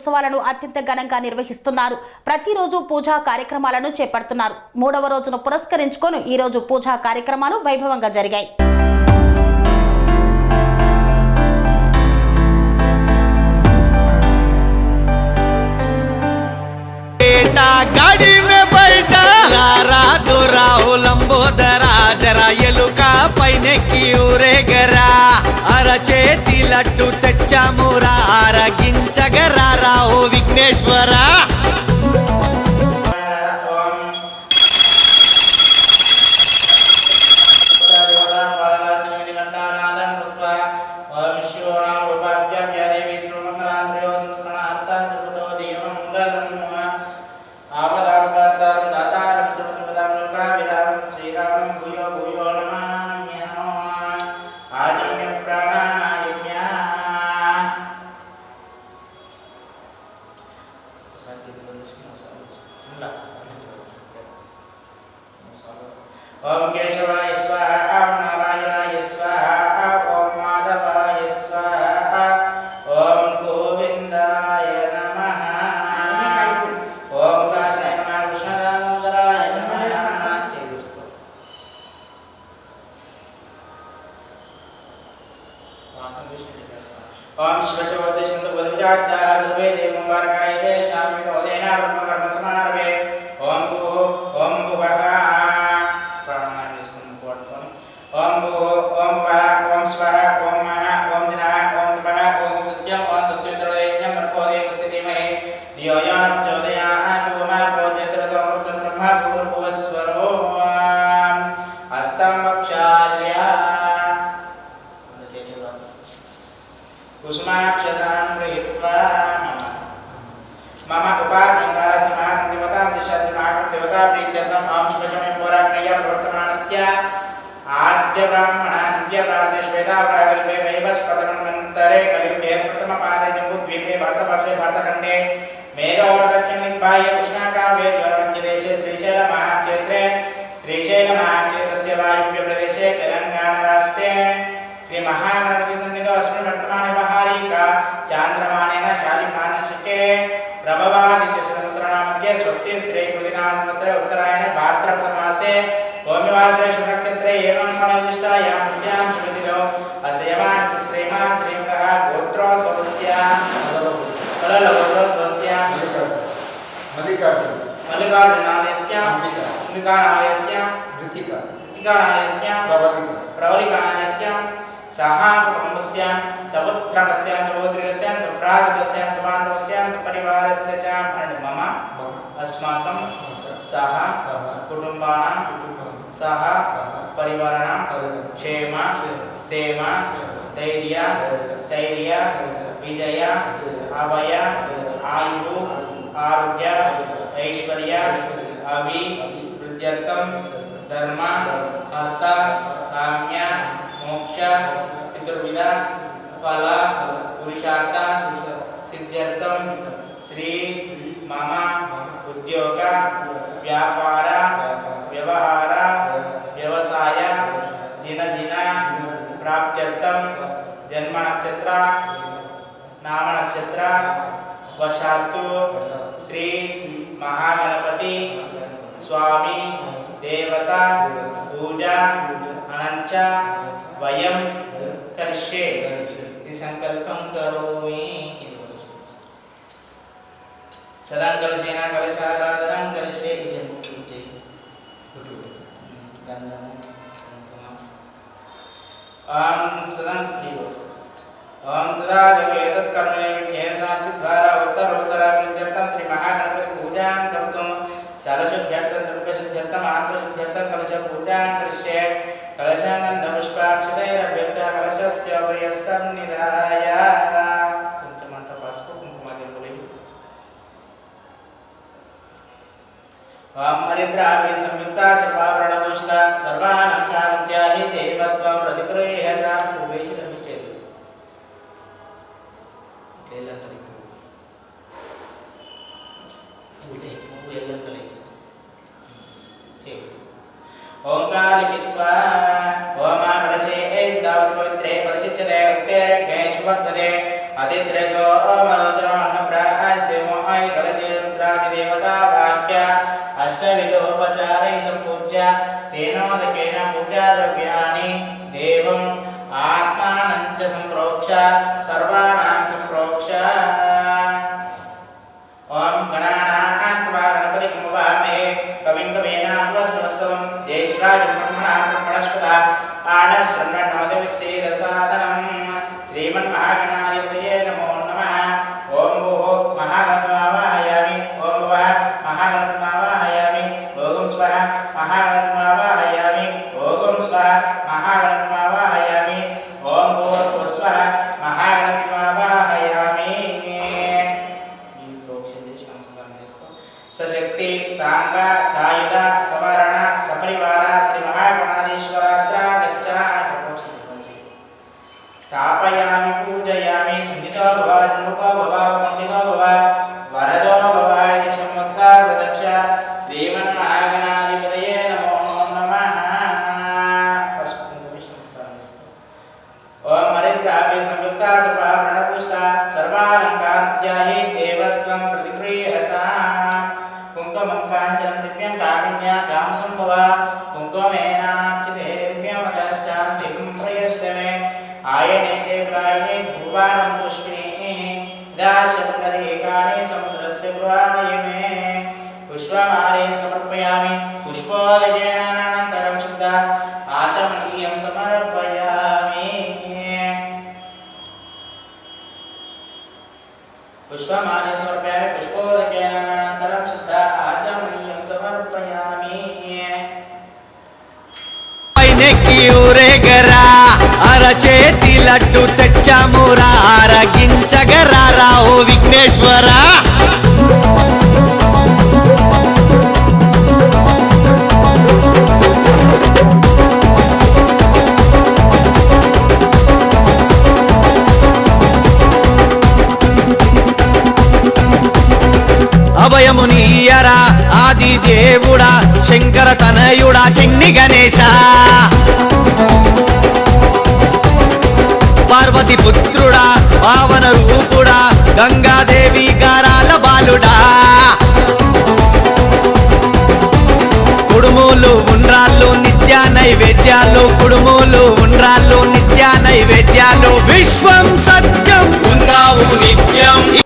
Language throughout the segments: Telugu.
ఆలయంలో గణేష్ నవరాత్రి ఉత్సవాలను అత్యంత ఘనంగా నిర్వహిస్తున్నారు ప్రతిరోజు పూజా కార్యక్రమాలను చేపడుతున్నారు మూడవ రోజును పురస్కరించుకొని ఈ రోజు పూజా కార్యక్రమాలు వైభవంగా జరిగాయి बेटा गाड़ी में बैठा రారా దొరావు లంబోదరా జరా ఎలుక పైనకి ఊరేగరా అరచేతి లడ్డు తెచ్చామురా అరగించగరా చేతి లడ్డు తెచ్చాము. రా తెచ్చామురా ఆరగించగరారావు విఘ్నేశ్వరా. ఓం నారాయణాయ कुसुमाक्षतान् गृहीत्वा मम उपाग्निवार सिंहाग्निदेवतां दिशा सिंहाग्निदेवता प्रीत्यर्थम् अहं शुभशमयं होराग्नया प्रवर्तमानस्य आद्यब्राह्मणादित्यप्रार्थेश्वेताप्रागल्पे वैवस्पतमन्तरे कलियुगे प्रथमपादे जम्बुद्वीपे भारतवर्षे भारतखण्डे దివ్య ప్రార్థ శ్వేతా ప్రాగల్భే వైవస్పతమంతరే కలియుగే ప్రథమ పాదే జంబుద్వీపే భరతవర్షే భరతఖండే మేరోడ దక్షిణ దిగ్బాహ్య కృష్ణాకావ్యే జ్వరమధ్యదేశే శ్రీశైల మహాక్షేత్రే శ్రీశైల మహాక్షేత్రస్య వాయువ్య ప్రదేశే తెలంగాణ రాష్ట్రే శ్రీ మహాగణపతి సన్నిధో అస్మిన్ వర్తమాన मल्लिकार्जुन। मल्लिकार्जुनादयस्य अम्बिका अम्बिकानादयस्य ऋतिका ऋतिकानादयस्य प्रवलिका। प्रवलिकानादयस्य सहाकुटुम्बस्य सपुत्रकस्य सहोदृकस्य सप्रातुकस्य सबान्धवस्य सपरिवारस्य च मम। अस्माकं सह कुटुम्बानां सह परिवाराणां क्षेम स्थेम धैर्य स्थैर्य विजय अभय आयु। ಆರೋಗ್ಯ ಐಶ್ವರ್ಯ ಅವಿ ವೃದ್ಧರ್ಥಂ ಧರ್ಮ ಅರ್ಥ ಕಾಮ್ಯ ಮೋಕ್ಷ ಚತುರ್ವಿಧ ಫಲ ಪುರುಷಾರ್ಥ ಸಿದ್ಧಾರ್ಥಂ ಶ್ರೀ ಮಮ ಉದ್ಯೋಗ ವ್ಯಾಪಾರ ವ್ಯವಹಾರ ವ್ಯವಸಾಯ ದಿನ ದಿನ ಪ್ರಾಪ್ತ್ಯರ್ಥಂ ಜನ್ಮ ನಕ್ಷತ್ರ ನಾಮ ನಕ್ಷತ್ರ Vashatu Sri Mahaganapati Swami Devata Puja Ananca Vayam Karshe Disangkalpam Karumi Sadang Karshena Kalisara Dharam Karshe Ijan Kujay Sadang Om Maritra Abhi Samyukta చేతి లడ్డు తెచ్చామురా ఆరగించగరారా ఓ విఘ్నేశ్వర. అభయము ఆది దేవుడా శంకర తనయుడా నైవేద్యాలు కుడుములు ఉండ్రాళ్ళు నిత్య నైవేద్యాలు. విశ్వం సత్యం. ఉన్నావు నిత్యం.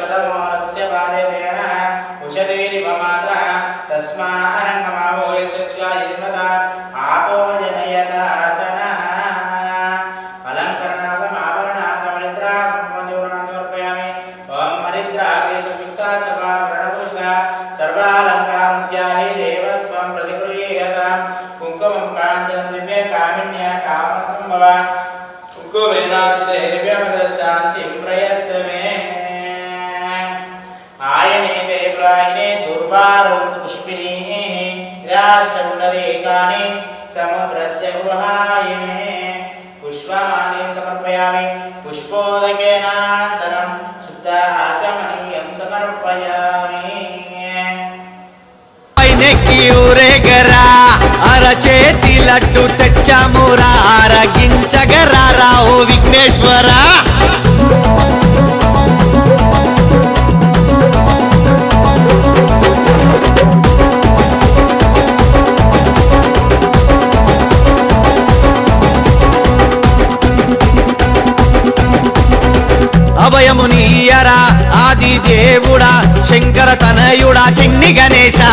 சகதமா योगेनानन्तरं शुद्धाचमनीयं समर्पयामि। ఊరేగరా అరచేతి లడ్డు తెచ్చామురా ఆరగించగరా రాహో విఘ్నేశ్వరా. శంకర తనయుడా చిన్ని గణేశా.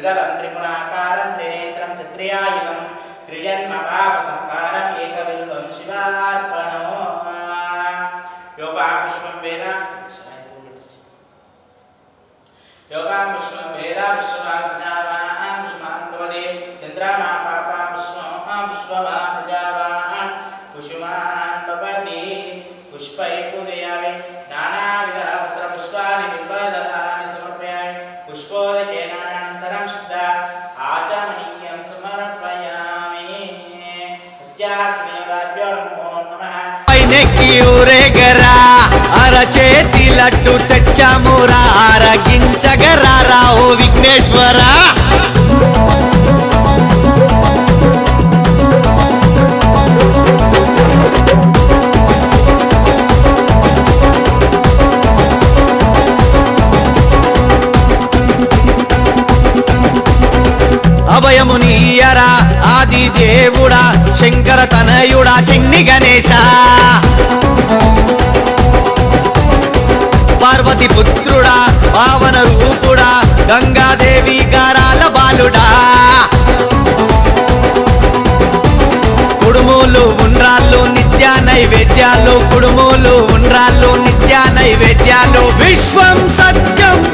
युगलं त्रिगुणाकारं त्रिनेत्रं त्रित्र्यायुधं त्रिजन्मपापसंहारम् एकबिल्वं शिवार्पणो योगापुष्पं वेद योगां पुष्पं वेद विश्वाज्ञाव లడ్డు తెచ్చాము రారగి യാനോ വിശ്വം സത്യം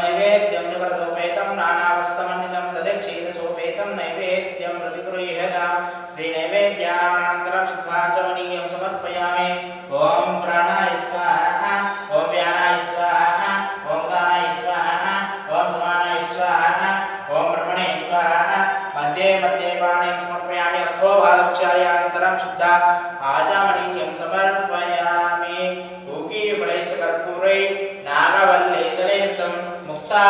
నైవేద్యం జగరసోపేతం నానావస్తమన్నితం తదే క్షీరసోపేతం నైవేద్యం ప్రతిగృహ్యతాం नमः मध्ये मध्ये पाणिं समर्पयामि अस्थोभादुच्चार्यानन्तरं शुद्ध आचामणीयं समर्पयामि। योगीफलैश्च कर्पूरै नागवल्लेतलेतं मुक्ता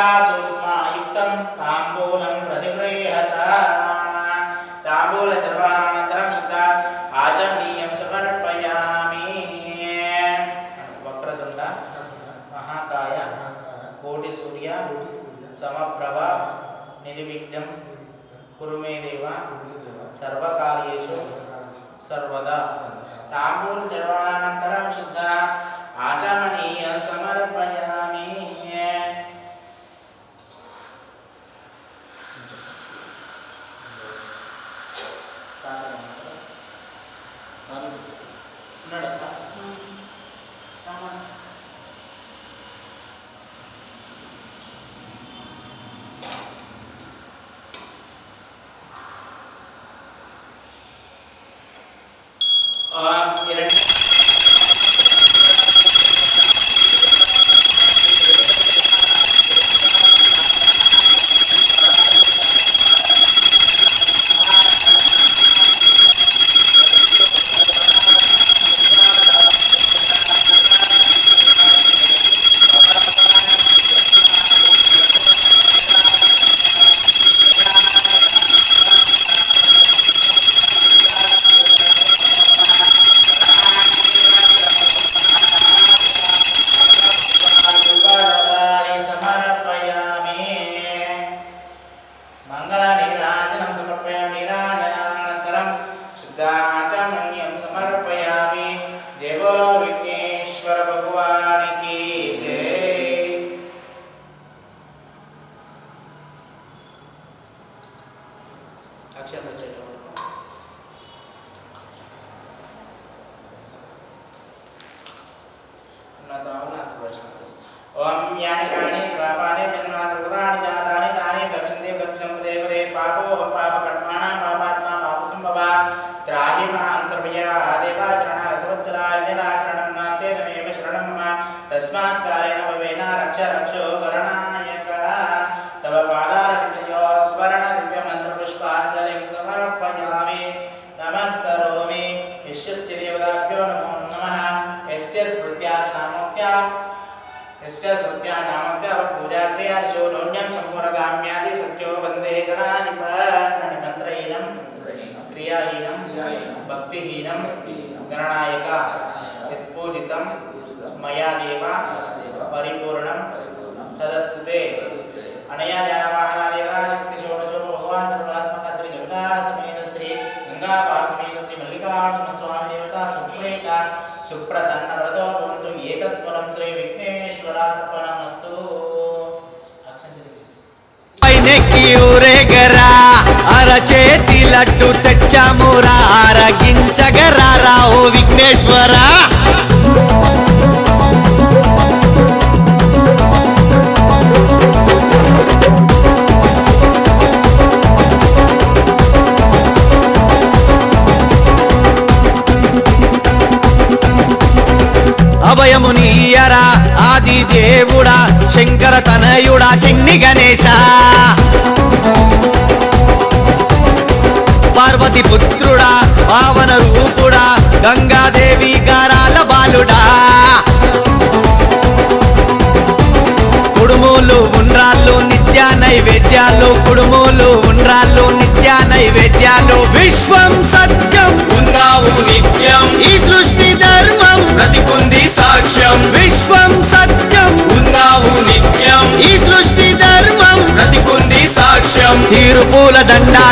ความวิญญาณนการ నిర్ణాయక యత్పూజితం మయాదేవ పరిపూర్ణం తదస్తుతే. అనయా ధ్యానవాహన దేవా శక్తి షోడశో భగవాన్ సర్వాత్మక శ్రీ గంగా సమేత శ్రీ గంగా శ్రీ మల్లికార్జున స్వామి దేవత సుప్రేత సుప్రసన్న ఏతత్వరం శ్రీ విఘ్నేశ్వరార్పణమస్తు. అరచే లడ్డు తెచ్చామురా ఆరగించగరారా ఓ విఘ్నేశ్వరా. నైవేద్యాలు. విశ్వం సత్యం. ఉన్నావు నిత్యం. ఈ సృష్టి ధర్మం. బ్రతికుంది సాక్ష్యం. విశ్వం సత్యం. ఉన్నావు నిత్యం. ఈ సృష్టి ధర్మం. బ్రతికుంది సాక్ష్యం. తీరుపూల దండ